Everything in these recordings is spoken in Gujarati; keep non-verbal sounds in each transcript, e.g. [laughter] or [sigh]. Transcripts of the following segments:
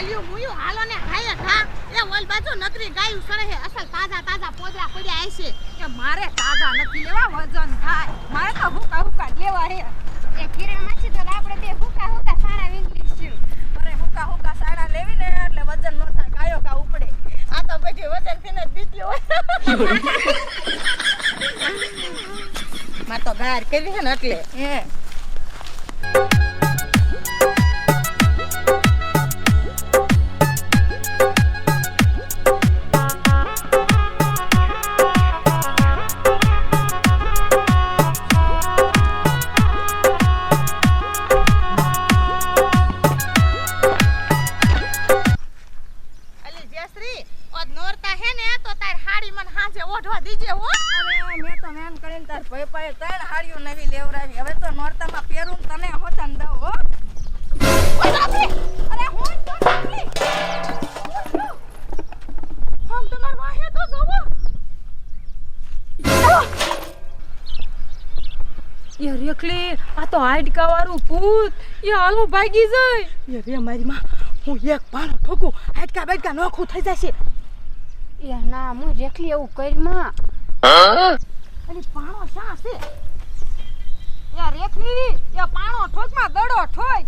આલ્યું મુયું હાલો ને હાય ખા એ ઓલ બાજુ નકરી ગાયું સરે હે અસલ તાજા તાજા પોદરા પડ્યા હશે કે મારે તાજા નથી લેવા વજન થાય. મારે તો હુકા હુકા લેવા હે એ કિરણ માછી તો આપણે બે હુકા હુકા સારા ઇંગ્લિશ છે. અરે હુકા હુકા સારા લેવી ને એટલે વજન ન થાય ગાયો કા ઉપડે. આ તો પછી વજન થઈને બીતી હોય. [laughs] માર તો બહાર કરી છે ને એટલે. હે. એ આ તો હાડકા વાળું ભૂત. એ હાલો ભાગી જાય. એ રે મારી માં હું એક પાણો ઠોકું હાડકા બાડકા નોખું થઈ જશે. એ ના હું રેખલી એવું કરી માં. અરે પાણો શા છે? યાર રેખલી એ પાણો ઠોકમાં દડો ઠોક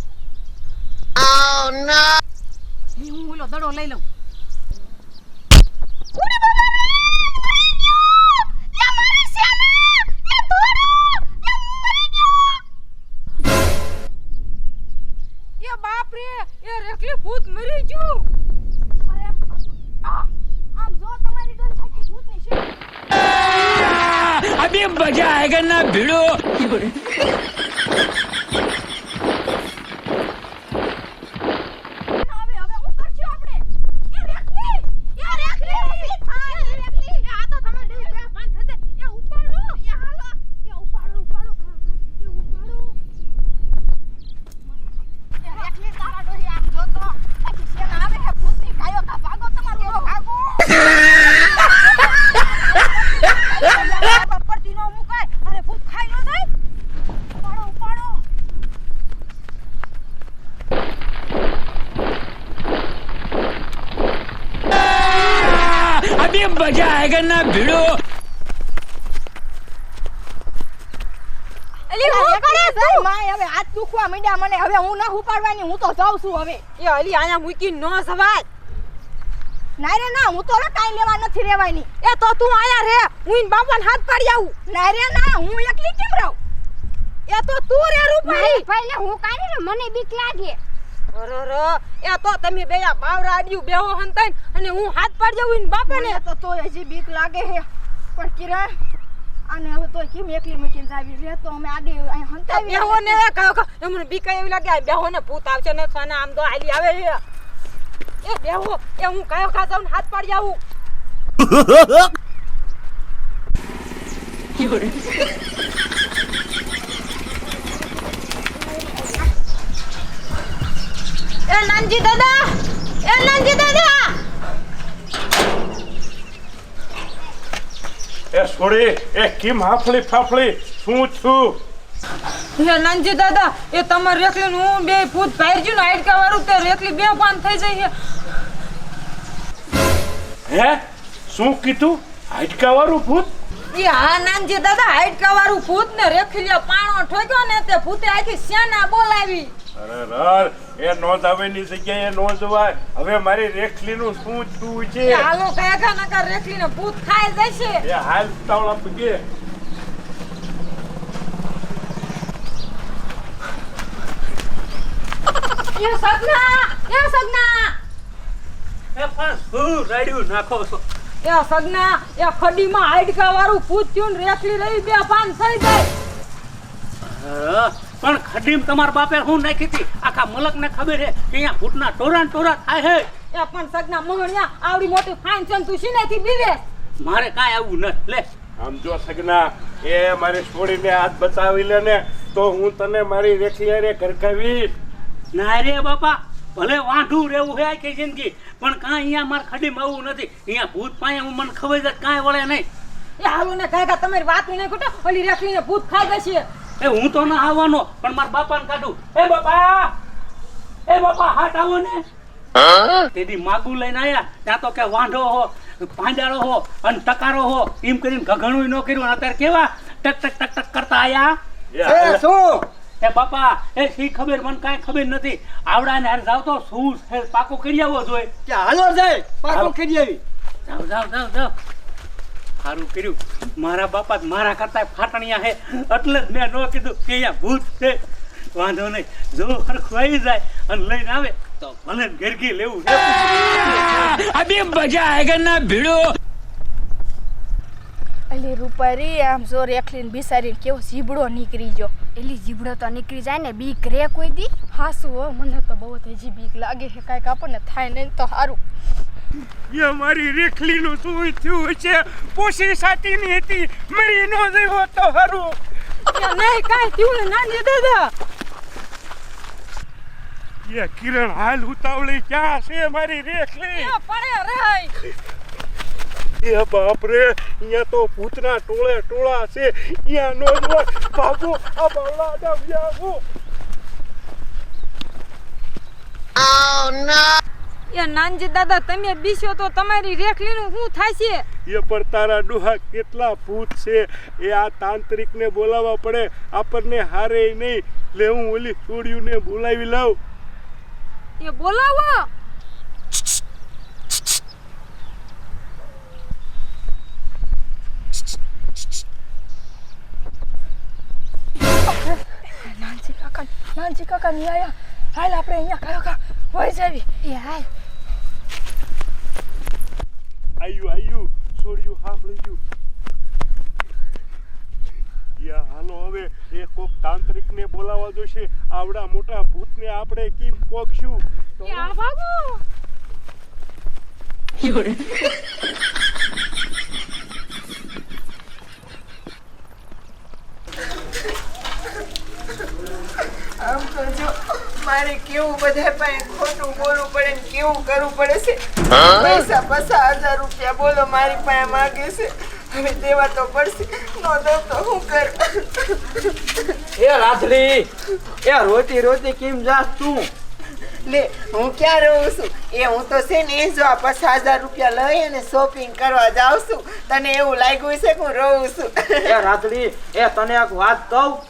એ હું ઓલો દડો લઈ લઉં. એ બાપ રે એ રેકલી ભૂત મરી ગયું. અરે, આમ જો તમારી ગન થાકી ભૂતની છે અબે ભીડો. मजा आएगा ना भिड़ो એલી હું કરે છે માય હવે હાથ દુખવા માંડ્યા મને હવે હું ના ઉપાડવાની હું તો જાઉં છું હવે એ અલી આયા મૂકી ન સવાય ના રે ના હું તો હવે કાઈ લેવા નથી રેવાની એ તો તું આયા રે હું ઈન બાપાને હાથ પાડી આવું ના રે ના હું એકલી કેમ રહું એ તો તું રે મારી રૂપાઈ ભાઈને હું કાઢી ને મને બીક લાગે અરર એ તો તમે બે બાવરા આડ્યું બેહો હંતાઈ અને હું હાથ પર જવું ને બાપાને. ને તો તો હજી બીક લાગે હે. પણ કિરણ અને હવે તો કેમ એકલી મૂકીને જાવી? રે તો અમે આડી અહીં હંતાવી બેહો ને એમને બીક એવી લાગે આ બેહો ને ભૂત આવશે ને સાના આમ તો આલી આવે હે. એ બેહો એ હું કયો ખા જાઉં ને હાથ પાડી આવું. [laughs] એ નાનજી દાદા! એ નાનજી દાદા! એ છોડી એ કેમ હાફળી ફાફળી? શું છું હે નાનજી દાદા એ તમાર રેખલી હું બે ભૂત ભાઈ જ્યું ને હાડકા વાળું તે રેખલી બે પાન થઈ જાય હે. શું કીધું? હાડકા વાળું ભૂત? એ હા નાનજી દાદા હાઈટકા વાળું ભૂત ને રેખલીએ પાણો ઠોક્યો ને તે ભૂતે આખી શ્યાના બોલાવી? અરે રર એ નોંધાવેની જગ્યાએ નોંધવાય. હવે મારી રેખલીનું શું થયું છે? હાલો કયા નકર રેખલી ને ભૂત ખાઈ જશે. એ હાલ તાવડા પગે એ સગના એ સગના. એ પણ શું રાડ્યું નાખો છો? એ સગના એ ખડીમાં હાડકા વાળું પૂછ્યું ને રેખલી રહી બે પાન થઈ જાય અરે, પણ ખડીમ તમારા બાપે હું નાખી હતી? આખા મલક ને ખબર છે કે અહીંયા ભૂતના ટોરા ટોરા થાય હે. એ પણ સગના મોહણિયા આવડી મોટી ફાઈન છે તું શીનેથી બીવે? મારે કાંઈ આવું ન લે. આમ જો સગના એ મારી છોડીને હાથ બચાવી લે ને તો હું તને મારી રેખલી અરે ઘરકાવીશ. ના રે બાપા ભલે વાંઢું રહેવું હે કે જિંદગી પણ કાંઈ અહીંયા મારે ખડીમાં આવવું નથી. અહીંયા ભૂત પાસે હું મને ખબર છે કાંઈ વળે નહીં. એ હાલો ને કાકા તમારી વાત નહીં ખોટો. ઓલી રેખલીને ભૂત ખાઈ જશે એ હું તો ના આવવાનો પણ મારા બાપાને કાઢું. એ બાપા! એ બાપા હાટ આવો ને. તેથી માગું લઈને આયા. ત્યાં તો કે વાંઢો હો પાંડાળો હો અને ટકારો હો એમ કરીને ઘઘણું ન કર્યું. અત્યારે કેવા? ટક ટક ટક ટક કરતા આયા? એ હાલે. એ બાપા એ સી ખબર? મને કાંઈ ખબર નથી. આવડા ને હારે જાવ તો શું છે? પાકો કરી આવવો જોઈએ કે હાલો જાય પાકો કરી આવી. જાવ જાવ જાવ જાવ. સારું કર્યું. મારા બાપા મારા કરતા ફાટણિયા હે. એટલે જ મેં ન કીધું કે અહીંયા ભૂત છે. વાંધો નહીં. જો હરખું આવી જાય અને લઈને આવે તો ભલે ગરકી લેવું છે. અબે મજા આયગા ના ભીડો? અલી રૂપારી આમ જોર એકલીને બિસારીને કેવો ઝીબડો નીકળી ગયો. એલી જીબડો તો નીકળી જાય ને બીક રે કોઈ દી. હાસુ હો મને તો બહુ જ હજી બીક લાગે છે કાંઈક આપણને થાય નહીં તો સારું એ મારી રેખલીનું શું થયું છે પોસી સાટીની હતી મરી નો દેવો તો સારું નહીં કાંઈ થયું ને નાની દાદા. એ કિરણ હાલ ઉતાવળી ક્યાં છે મારી રેખલી? પડે રહી એ બાપ રે અહીંયા તો ભૂતના ટોળે ટોળા છે. અહીંયા નો બાબુ આ બાવળા ડબ્યા હું. એ નાનજી દાદા તમે બીસો તો તમારી રેખલીનું શું થશે એ પર તારા ડુહા કેટલા ભૂત છે. એ આ તાંત્રિકને બોલાવવા પડે. આપણને હારે નહીં. લે હું ઓલી છોડ્યુંને બોલાવી લઉં. એ બોલાવો નાનજી કાકા નાનજી કાકા ની આયા હાલ આપણે અહીંયા કયો કા વહી જાવી. એ હાય આયુ આયુ છોડ્યું સાંભળી ગયું યા હાલો હવે એ કોક તાંત્રિક ને બોલાવવા જોશે. આવડા મોટા ભૂતને આપણે કેમ પોગશું તો આ ભાગો. આમ તો જો મારે કેવું બધા પાસે ખોટું બોલવું પડે ને કેવું કરવું પડે છે? પૈસા પચાસ હજાર રૂપિયા બોલો મારી પાસે માગે છે. હવે દેવા તો પડશે. નો દઉં તો હું કર? એ રાધડી એ રોતી રોતી કેમ જાસ તું? લે હું ક્યાં રહું છું? એ હું તો છે ને જો આ પચાસ હજાર રૂપિયા લઈ અને શોપિંગ કરવા જાઉં છું. તને એવું લાગ્યું છે કે હું રહું છું? એ રાધડી એ તને એક વાત કહું?